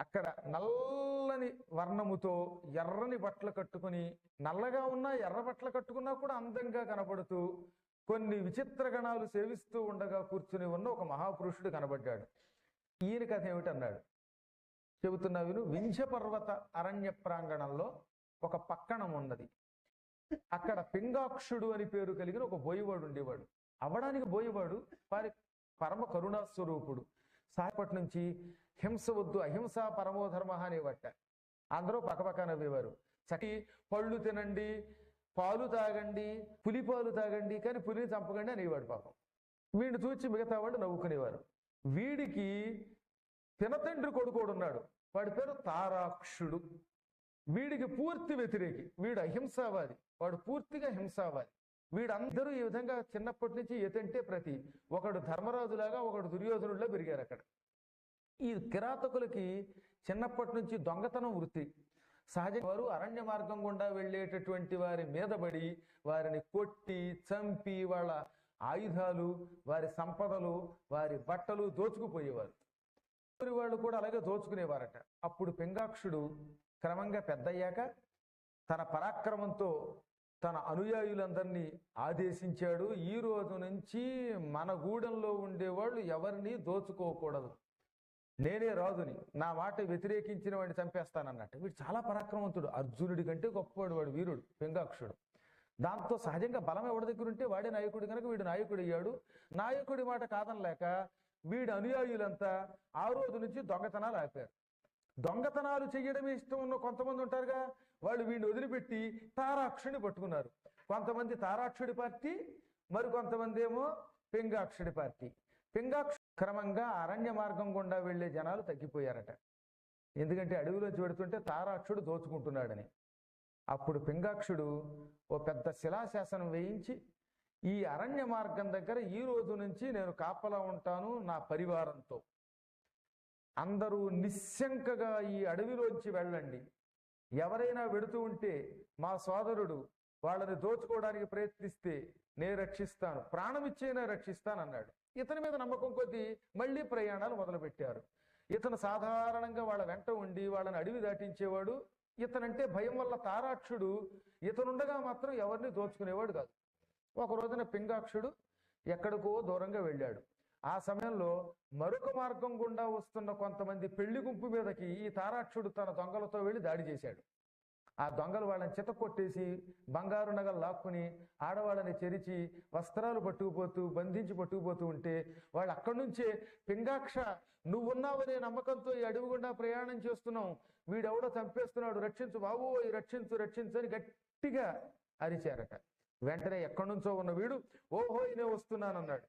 అక్కడ నల్లని వర్ణముతో ఎర్రని బట్టలు కట్టుకుని నల్లగా ఉన్నా ఎర్ర బట్టలు కట్టుకున్నా కూడా అందంగా కనబడుతూ కొన్ని విచిత్ర గణాలు సేవిస్తూ ఉండగా కూర్చుని ఉన్న ఒక మహాపురుషుడు కనబడ్డాడు. ఈయన కథ ఏమిటన్నాడు? చెబుతున్నా విను. వింధ్య పర్వత అరణ్య ప్రాంగణంలో ఒక పక్కణం ఉన్నది. అక్కడ పింగాక్షుడు అని పేరు కలిగిన ఒక బోయవాడు ఉండేవాడు. అవడానికి బోయవాడు వారి పరమ కరుణా స్వరూపుడు. సాయపటి నుంచి హింస వద్దు అహింస పరమోధర్మ అనేవట అందరూ పక్కపక్క నవ్వేవారు. చకి పళ్ళు తినండి పాలు తాగండి పులి పాలు తాగండి కానీ పులిని చంపకండి అనేవాడు పాపం. వీడిని చూచి మిగతా వాళ్ళు నవ్వుకునేవారు. వీడికి తినతండ్రి కొడుకోడు ఉన్నాడు. వాడి పేరు తారాక్షుడు. వీడికి పూర్తి వ్యతిరేకి. వీడు అహింసావాది. వాడు పూర్తిగా హింసావాది. వీడందరూ ఈ విధంగా చిన్నప్పటి నుంచి ఎతంటే ప్రతి ఒకడు ధర్మరాజులాగా ఒకడు దుర్యోధనుడిలా పెరిగారు అక్కడ. ఈ కిరాతకులకి చిన్నప్పటి నుంచి దొంగతనం వృత్తి. సహజంగా వారు అరణ్య మార్గం గుండా వెళ్ళేటటువంటి వారి మీద పడి వారిని కొట్టి చంపి వాళ్ళ ఆయుధాలు వారి సంపదలు వారి బట్టలు దోచుకుపోయేవారు. ఊరి వాళ్ళు కూడా అలాగే దోచుకునేవారట. అప్పుడు పింగాక్షుడు క్రమంగా పెద్దయ్యాక తన పరాక్రమంతో తన అనుయాయులందరినీ ఆదేశించాడు. ఈ రోజు నుంచి మన గూడెంలో ఉండేవాళ్ళు ఎవరిని దోచుకోకూడదు. నేనే రాజుని నా మాట వ్యతిరేకించిన వాడిని చంపేస్తానన్నట్టు. వీడు చాలా పరాక్రమవంతుడు అర్జునుడి కంటే గొప్పవాడు వాడు వీరుడు పింగాక్షుడు. దాంతో సహజంగా బలం ఎవరి దగ్గర ఉంటే వాడే నాయకుడు కనుక వీడు నాయకుడు అయ్యాడు నాయకుడి మాట కాదనలేక వీడి అనుయాయులంతా ఆ రోజు నుంచి దొంగతనాలు ఆపారు. దొంగతనాలు చేయడమే ఇష్టం ఉన్న కొంతమంది ఉంటారుగా వాళ్ళు వీడిని వదిలిపెట్టి తారాక్షుని పట్టుకున్నారు. కొంతమంది తారాక్షుడి పార్టీ మరి కొంతమంది ఏమో పింగాక్షుడి పార్టీ. పింగాక్ష క్రమంగా అరణ్య మార్గం గుండా వెళ్ళే జనాలు తగ్గిపోయారట. ఎందుకంటే అడవిలోంచి పెడుతుంటే తారాక్షుడు దోచుకుంటున్నాడని. అప్పుడు పింగాక్షుడు ఓ పెద్ద శిలాశాసనం వేయించి ఈ అరణ్య మార్గం దగ్గర ఈ రోజు నుంచి నేను కాపలా ఉంటాను నా పరివారంతో. అందరూ నిశ్శంకగా ఈ అడవిలోంచి వెళ్ళండి. ఎవరైనా వెడుతూ ఉంటే మా సోదరుడు వాళ్ళని దోచుకోవడానికి ప్రయత్నిస్తే నేను రక్షిస్తాను ప్రాణం ఇచ్చేనే రక్షిస్తాను అన్నాడు ఇతని మీద నమ్మకం కొద్దీ మళ్ళీ ప్రయాణాలు మొదలుపెట్టారు. ఇతను సాధారణంగా వాళ్ళ వెంట ఉండి వాళ్ళని అడవి దాటించేవాడు ఇతనంటే భయం వల్ల తారాక్షుడు ఇతనుండగా మాత్రం ఎవరిని దోచుకునేవాడు కాదు. ఒక రోజున పింగాక్షుడు ఎక్కడికో దూరంగా వెళ్ళాడు. ఆ సమయంలో మరొక మార్గం గుండా వస్తున్న కొంతమంది పెళ్ళి గుంపు మీదకి ఈ తారాక్షుడు తన దొంగలతో వెళ్ళి దాడి చేశాడు. ఆ దొంగలు వాళ్ళని చిత కొట్టేసి బంగారు నగలు లాక్కుని ఆడవాళ్ళని చెరిచి వస్త్రాలు పట్టుకుపోతూ బంధించి పట్టుకుపోతూ ఉంటే వాళ్ళు అక్కడి నుంచే పింగాక్ష నువ్వున్నావనే నమ్మకంతో ఈ అడవి గుండా ప్రయాణం చేస్తున్నాం వీడెవడో చంపేస్తున్నాడు. రక్షించు బాబు రక్షించు రక్షించు అని గట్టిగా అరిచారట. వెంటనే ఎక్కడి నుంచో ఉన్న వీడు ఓహో ఇనే వస్తున్నానన్నాడు.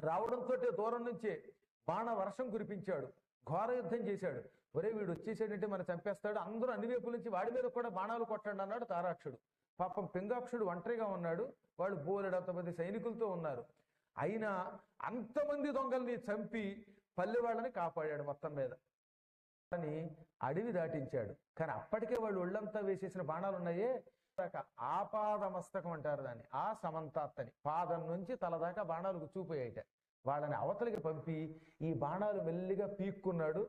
రావడంతో దూరం నుంచే బాణ వర్షం కురిపించాడు. ఘోర యుద్ధం చేశాడు. ఒరే వీడు వచ్చేసాడంటే మనం చంపేస్తాడు. అందరూ అన్ని వైపుల నుంచి వాడి మీద కూడా బాణాలు కొట్టండి అన్నాడు తారాక్షుడు. పాపం పింగాక్షుడు ఒంటరిగా ఉన్నాడు. వాళ్ళు బోలెడంత అంతమంది సైనికులతో ఉన్నారు. అయినా అంతమంది దొంగల్ని చంపి పల్లె వాళ్ళని కాపాడాడు మొత్తం మీద. అని అడవి దాటించాడు. కానీ అప్పటికే వాళ్ళు ఒళ్ళంతా వేసేసిన బాణాలు ఉన్నాయే. దాకా ఆపాద మస్తకం అంటారు దాన్ని. ఆ సమంతాత్తని. పాదం నుంచి తల దాకా బాణాలు గుచ్చిపోయాయిట వాళ్ళని అవతలికి పంపి ఈ బాణాలు మెల్లిగా పీక్కున్నాడు.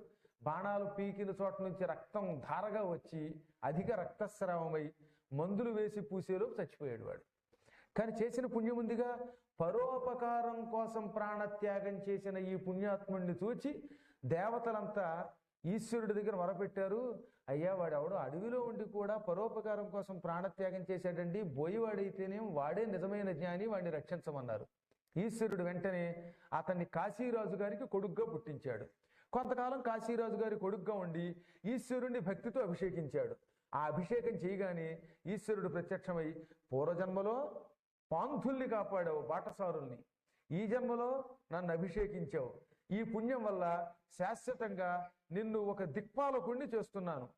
బాణాలు పీకిన చోట నుంచి రక్తం ధారగా వచ్చి అధిక రక్తస్రావమై మందులు వేసి పూసేలోపు చచ్చిపోయాడు వాడు. కానీ చేసిన పుణ్యం ఉందిగా. పరోపకారం కోసం ప్రాణత్యాగం చేసిన ఈ పుణ్యాత్ముడిని చూచి దేవతలంతా ఈశ్వరుడి దగ్గర మొరపెట్టారు. అయ్యా వాడెవడో అడవిలో ఉండి కూడా పరోపకారం కోసం ప్రాణత్యాగం చేశాడండి. బోయివాడైతేనే వాడే నిజమైన జ్ఞాని వాడిని రక్షించమన్నారు. ఈశ్వరుడు వెంటనే అతన్ని కాశీరాజు గారికి కొడుగ్గా పుట్టించాడు. కొంతకాలం కాశీరాజు గారి కొడుగ్గా ఉండి ఈశ్వరుణ్ణి భక్తితో అభిషేకించాడు. ఆ అభిషేకం చేయగానే ఈశ్వరుడు ప్రత్యక్షమై పూర్వజన్మలో పాంధుల్ని కాపాడావు బాటసారుల్ని. ఈ జన్మలో నన్ను అభిషేకించావు. ఈ పుణ్యం వల్ల శాశ్వతంగా నిన్ను ఒక దిక్పాలకుణ్ణి చేస్తున్నాను.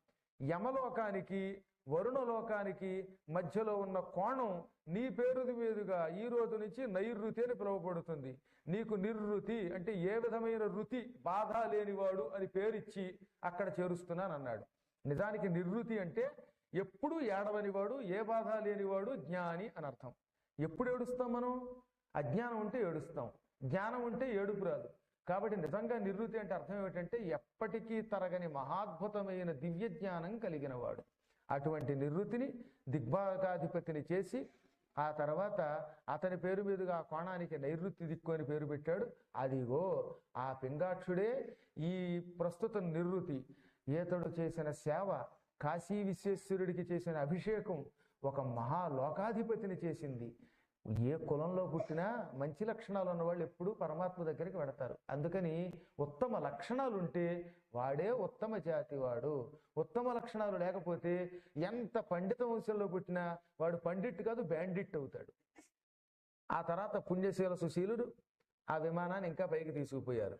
యమలోకానికి వరుణలోకానికి మధ్యలో ఉన్న కోణం నీ పేరు మీదుగా ఈ రోజు నుంచి నైరుతి అని పిలువబడుతుంది. నీకు నిర్రుతి అంటే ఏ విధమైన రుతి బాధ లేనివాడు అని పేరిచ్చి అక్కడ చేరుస్తున్నాను అన్నాడు. నిజానికి నిర్రుతి అంటే ఎప్పుడూ ఏడవనివాడు ఏ బాధ లేనివాడు జ్ఞాని అని అర్థం. ఎప్పుడు ఏడుస్తాం మనం? అజ్ఞానం ఉంటే ఏడుస్తాం. జ్ఞానం ఉంటే ఏడుపు రాదు. కాబట్టి నిజంగా నివృత్తి అంటే అర్థం ఏమిటంటే ఎప్పటికీ తరగని మహాద్భుతమైన దివ్య జ్ఞానం కలిగిన వాడు. అటువంటి నివృత్తిని దిగ్భాగాధిపతిని చేసి ఆ తర్వాత అతని పేరు మీదుగా ఆ కోణానికి నైరుతి దిక్కు అని పేరు పెట్టాడు. అదిగో ఆ పింగాక్షుడే ఈ ప్రస్తుత నివృత్తి. ఈతడు చేసిన సేవ కాశీ విశ్వేశ్వరుడికి చేసిన అభిషేకం ఒక మహాలోకాధిపతిని చేసింది. ఏ కులంలో పుట్టినా మంచి లక్షణాలు ఉన్నవాళ్ళు ఎప్పుడూ పరమాత్మ దగ్గరికి వెడతారు. అందుకని ఉత్తమ లక్షణాలు ఉంటే వాడే ఉత్తమ జాతి వాడు ఉత్తమ లక్షణాలు లేకపోతే ఎంత పండిత వంశంలో పుట్టినా వాడు పండిట్ కాదు బ్యాండిట్ అవుతాడు. ఆ తర్వాత పుణ్యశీల సుశీలుడు ఆ విమానాన్ని ఇంకా పైకి తీసుకుపోయారు.